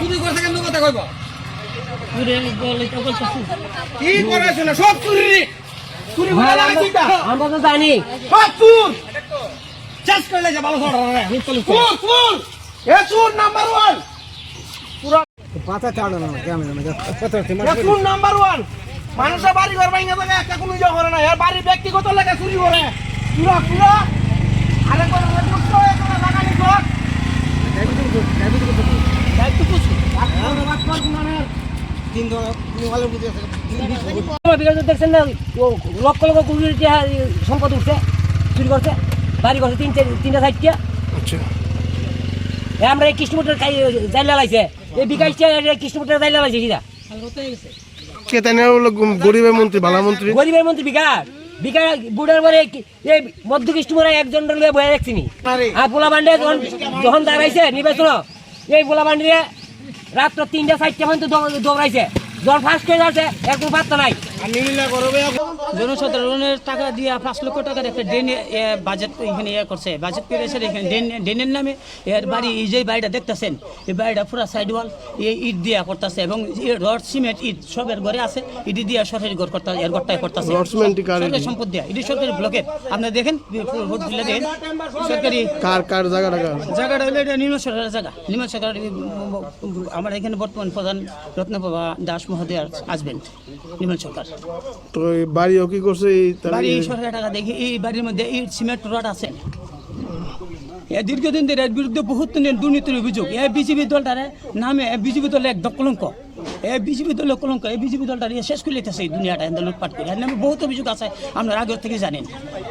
চুরি করছে কেন কথা কইব পুরে বলে তো বলছে কি করেছ না সব চুরি চুরি করে লাগাইছি আমরা তো জানি সব চুর চেস করে লাগে ভালো ছড়া রে চুর চুর এ চুর নাম্বার 1 পাতা চাড়ো না কেমন এ চুর নাম্বার 1 মানুষের বাড়ি ঘর ভাঙা থাকে একটা কোনো ইয়ে করে না এর বাড়ির ব্যক্তিগত লাগে চুরি করে পুরা পুরা আরে কোন মুক্ত হয়ে কোন লাগানি কর দায়িত্ব পুষু তিন ভালো বুঝে আছে আমার বিগত দেখছেন না লক্ষ লক্ষ কোটি সম্পদ উঠছে চুরি করছে বাড়ি করছে তিন তিনটা আচ্ছা। এ আমরা এই কৃষ্ণমূর্তির জাইলা লাইছে এই বিকাশটা কৃষ্ণমূর্তির জাইলা লাইছে কিনা কে তাই গরিবের মন্ত্রী বালা মন্ত্রী? গরিবের মন্ত্রী বিকাশ। বিকাশ বুড়ার পরে এই মধ্য একজন লোক বয়ে রাখছিনি আর। পোলা বান্ডে যখন যখন দাঁড়াইছে নির্বাচন এই পোলা বান্ডিয়ে রাত্র তিনটা চারটা পর্যন্ত দৌড়াইছে। জল ফার্স্ট হয়ে যাচ্ছে একদম পাত্তা নাই। জনসাধারণের টাকা দিয়ে পাঁচ লক্ষ টাকার একটা ড্রেন বাজেট এখানে ইয়ে করছে। বাজেট পেরেছে এখানে ড্রেন ড্রেনের নামে এর বাড়ি এই যে বাড়িটা দেখতেছেন এই বাড়িটা পুরো সাইড ওয়াল এই ইট দিয়া করতেছে এবং রড সিমেন্ট ইট সবের ঘরে আছে। ইট দিয়া সরকারি ঘর করতে এর ঘরটাই করতেছে। রড সিমেন্ট কার সরকারি সম্পদ দিয়া। এটি সরকারি ব্লকের আপনারা দেখেন ভোট দিলে দেখেন সরকারি কার কার জায়গাটা জায়গাটা হলো এটা নিম্ন সরকারের জায়গা। নিম্ন সরকার আমার এখানে বর্তমান প্রধান রত্নপ্রভা দাস মহোদয় আসবেন নিম্ন সরকার। তো বাড়িও কি করছে বাড়ি সরকার টাকা দেখি এই বাড়ির মধ্যে সিমেন্ট রড আছে। এ দীর্ঘদিন ধরে এর বিরুদ্ধে বহুত দুর্নীতির অভিযোগ। এ বিজেপি দলটারে নামে এ বিজেপি দল এক কলঙ্ক এ বিজেপি দলের কলঙ্ক। এ বিজেপি দলটা নিয়ে শেষ করে লিখতেছে এই দুনিয়াটা এদের লুটপাট করে। এর নামে বহুত অভিযোগ আছে আপনারা আগে থেকে জানেন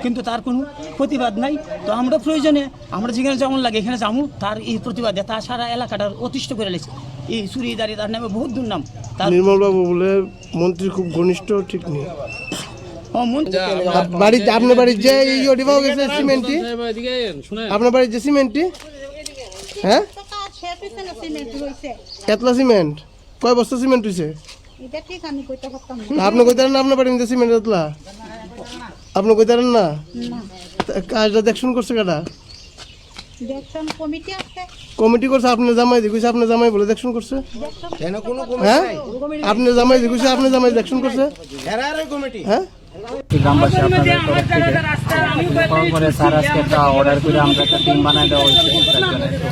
কিন্তু তার কোনো প্রতিবাদ নাই। তো আমরা প্রয়োজনে আমরা যেখানে যেমন লাগে এখানে যাব তার এই প্রতিবাদে তার সারা এলাকাটা অতিষ্ঠ করে লেছে এই চুরি দাঁড়িয়ে তার নামে বহুত দুর্নাম। তার নির্মল বাবু বলে মন্ত্রী খুব ঘনিষ্ঠ ঠিক নেই। ও বাড়িতে আপনার বাড়ির যে ইয়ে পাওয়া গেছে সিমেন্টটি? আপনার বাড়ির যে সিমেন্টটি? হ্যাঁ? এতলা সিমেন্ট? কয় বস্তা সিমেন্ট হয়েছে। আপনি কইতারেন না আপনার বাড়ির সিমেন্ট এতলা? আপনি কইতারেন না? কাজটা দেখশন করছে কাটা দেখছেন কমিটি আছে? কমিটি করছে আপনার জামাই দেখুছে আপনার জামাই বলে দেখশন করছে। দেখছেন হ্যাঁ? আপনার জামাই দেখুছে আপনার জামাই দেখশন করছে। হ্যাঁ? গ্রামবাসী আপনাদের পরে স্যার আজকে একটা অর্ডার করে আমরা একটা টিম বানাই দেওয়া হয়েছে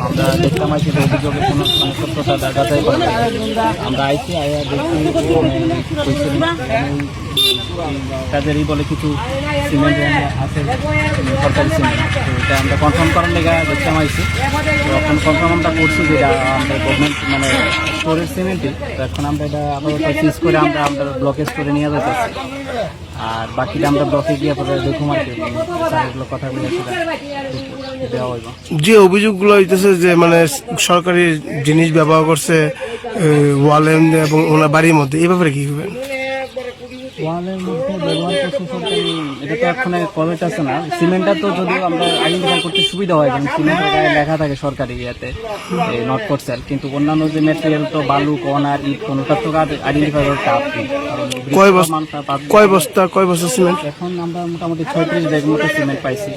আমরা যে কোনো সত্যতা দেখা যায় আমরা আইছি আইয়া দেখছি তাদেরই বলে কিছু সিমেন্ট আছে সরকারি সিমেন্ট। তো এটা আমরা কনফার্ম করার লেগে দেখতাম আইছি তো এখন কনফার্ম আমরা করছি যে এটা আমরা গভর্নমেন্ট মানে স্টোরের সিমেন্টই। তো এখন আমরা এটা আপাতত ফিস করে আমরা আমরা ব্লকে স্টোরে নিয়ে যেতেছি আর বাকিটা আমরা ব্লকে গিয়ে পরে দেখুম কথা বলে যে অভিযোগগুলো হইতেছে যে মানে সরকারি জিনিস ব্যবহার করছে ওয়ালেন এবং ওনার বাড়ির মধ্যে, এই ব্যাপারে কি করবেন? ওয়ালের মধ্যে ব্যবহার করছে এটা তো এখন আছে না। সিমেন্টটা তো যদিও আমরা আইডেন্টিফাই করতে সুবিধা হয় কারণ সিমেন্টের গায়ে লেখা থাকে সরকারি ইয়েতে নট ফর সেল কিন্তু অন্যান্য যে ম্যাটেরিয়াল তো বালু আর ইট কোনোটা তো আইডেন্টিফাই করতে আপনি কয় বস্তা কয় বস্তা কয় বস্তা সিমেন্ট? এখন আমরা মোটামুটি ছয়ত্রিশ ব্যাগ মতো সিমেন্ট পাইছি।